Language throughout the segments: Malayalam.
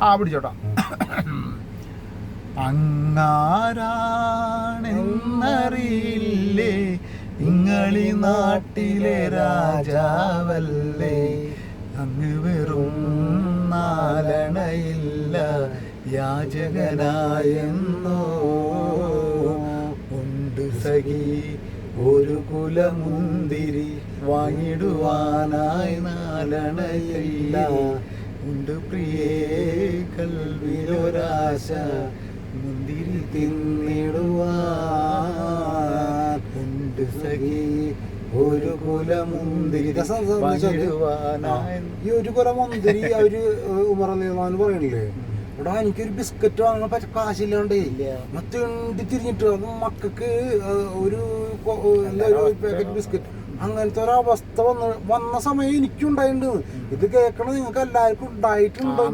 ആ പിടിച്ചോട്ടാ. അങ്ങാരാണെന്നറിയില്ലേ? ഇങ്ങളി നാട്ടിലെ രാജാവല്ലേ? അങ്ങ് വെറും നാലണയില്ല യാചകനായെന്നോ? ഉണ്ട് സഖി ഒരു കുലമുന്തിരി വാങ്ങിടുവാനായി നാലണയില്ല. ഉണ്ട് പ്രിയേ കൽവിലൊരാശ മുന്തിരി തിന്നിടുവാൻ ഉണ്ട് സഖി ഒരു കുലമുന്തിരി ഈ ഒരു കുലമുന്തിരി അവർ ഉമർ അലിമാൻ പറയണില്ലേ എടാ എനിക്കൊരു ബിസ്ക്കറ്റ് വാങ്ങാൻ പറ്റ കാശില്ലാണ്ടേ. മത്തേണ്ടി തിരിഞ്ഞിട്ട് അത് മക്കൾക്ക് ഒരു എന്താ ഒരു പാക്കറ്റ് ബിസ്ക്കറ്റ് അങ്ങനത്തെ ഒരു അവസ്ഥ വന്ന് വന്ന സമയം എനിക്കും ഉണ്ടായിട്ടുണ്ട് ഇത് കേൾക്കണ നിങ്ങൾക്ക് എല്ലാവർക്കും ഉണ്ടായിട്ടുണ്ടോ.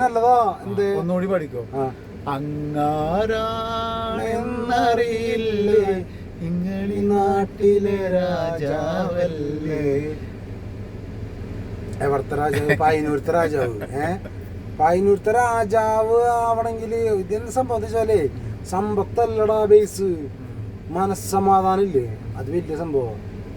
നല്ലതാ. എന്ത്? ഒന്നുകൂടി പഠിക്കോ. അങ്ങാരാണെന്നറിയില്ലേ ഇങ്ങളി നാട്ടിലെ രാജാവല്ലേ? എവിടുത്തെ രാജാവ്? പയ്യന്നൂരത്തെ രാജാവ്. ഏ? പയ്യന്നൂരത്തെ രാജാവ് ആവണമെങ്കിൽ ഇതെന്ത് സംഭവിച്ചാലേ സമ്പത്തല്ലടാ ബേസ് മനസ്സമാധാനം ഇല്ലേ? അത് വലിയ സംഭവം.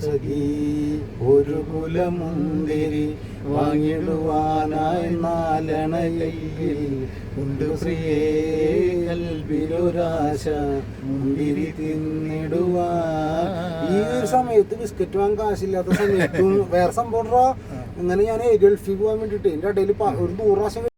സഖി ഒരു കുലമുന്തിരി വാങ്ങിടുവാനായി നാലണയിൽ. ഉണ്ട് പ്രിയേ കൽവിലൊരാശ മുന്തിരി തിന്നിടുവാൻ ഈ ഒരു സമയത്ത് ബിസ്ക്കറ്റ് വാങ്ങാൻ കാശില്ലാത്ത സമയത്തും വേറെ സംഭവം ഇങ്ങനെ ഞാൻ ഗൾഫിൽ പോകാൻ വേണ്ടിട്ട് എന്റെ ഇടയിൽ ഒരു നൂറ് പ്രാവശ്യം